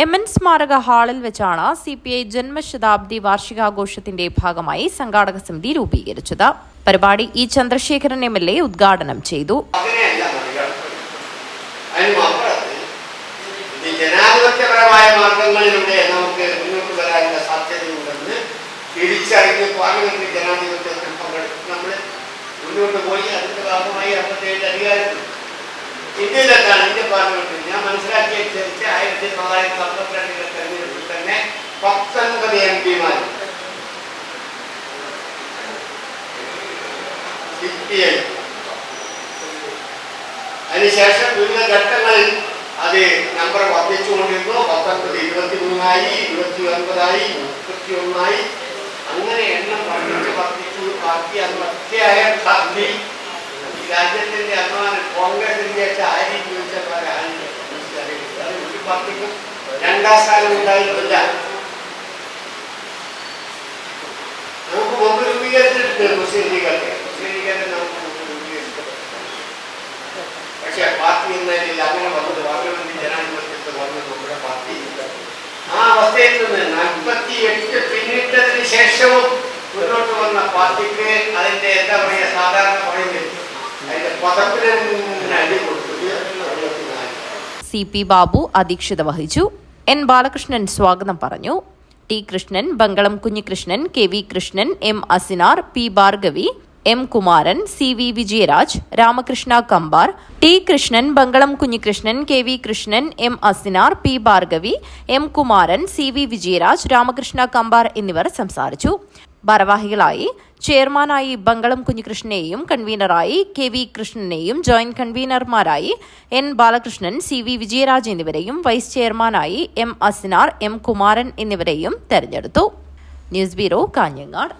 M N സ്മാരക ഹാളിൽ വെച്ചാണ് സി പി ഐ ജന്മശതാബ്ദി വാർഷികാഘോഷത്തിന്റെ ഭാഗമായി സംഘാടക സമിതി രൂപീകരിച്ചത്. പരിപാടി E Chandrasekharan M L A ഉദ്ഘാടനം ചെയ്തു. ജനാധിപത്യപരമായ നമുക്ക് മുന്നോട്ട് പാർലമെന്റ് നമ്മൾ മുന്നോട്ട് പോയി ഇന്ത്യയിലെത്താണ് ഇന്ത്യ പാർലമെന്റിൽ പിമാർ അതിനുശേഷം വിവിധ ഘട്ടങ്ങളിൽ അത് നമ്പർ വർദ്ധിച്ചുകൊണ്ടിരുന്നു. പത്തൊൻപത് ഇരുപത്തി മൂന്നായി ഇരുപത്തി ഒൻപതായി മുപ്പത്തി ഒന്നായി അങ്ങനെ എണ്ണം വർദ്ധിച്ച് വർദ്ധിച്ചു. പാർട്ടി അന്ന് ഒറ്റയായ പാർട്ടി ഈ രാജ്യത്തിന്റെ അഭിമാനം കോൺഗ്രസിന്റെ ഒക്കെ ആരി അത് ഒരു പാർട്ടിക്കും രണ്ടാം സ്ഥാനം ഉണ്ടായിരുന്നില്ല നമുക്ക് മുമ്പ് പാർട്ടി പാർട്ടി. ആ ശേഷവും വന്ന പാർട്ടിക്ക് സാധാരണ സി പി ബാബു അധ്യക്ഷത വഹിച്ചു. എൻ ബാലകൃഷ്ണൻ സ്വാഗതം പറഞ്ഞു. T Krishnan Bangalam Kunhikrishnan K V Krishnan M Asinar P Bhargavi M Kumaran C V Vijayaraj Ramakrishna Kambar T Krishnan Bangalam Kunhikrishnan K V Krishnan M Asinar P Bhargavi M Kumaran C V Vijayaraj Ramakrishna Kambar എന്നിവർ സംസാരിച്ചു. ഭാരവാഹികളായി ചെയർമാനായി ബംഗളം കുഞ്ഞികൃഷ്ണനെയും കൺവീനറായി K V കൃഷ്ണനെയും joint കൺവീനർമാരായി N Balakrishnan C V Vijayaraj എന്നിവരെയും vice ചെയർമാനായി M Asinar M Kumaran എന്നിവരെയും തെരഞ്ഞെടുത്തു. News bureau Kanhangad.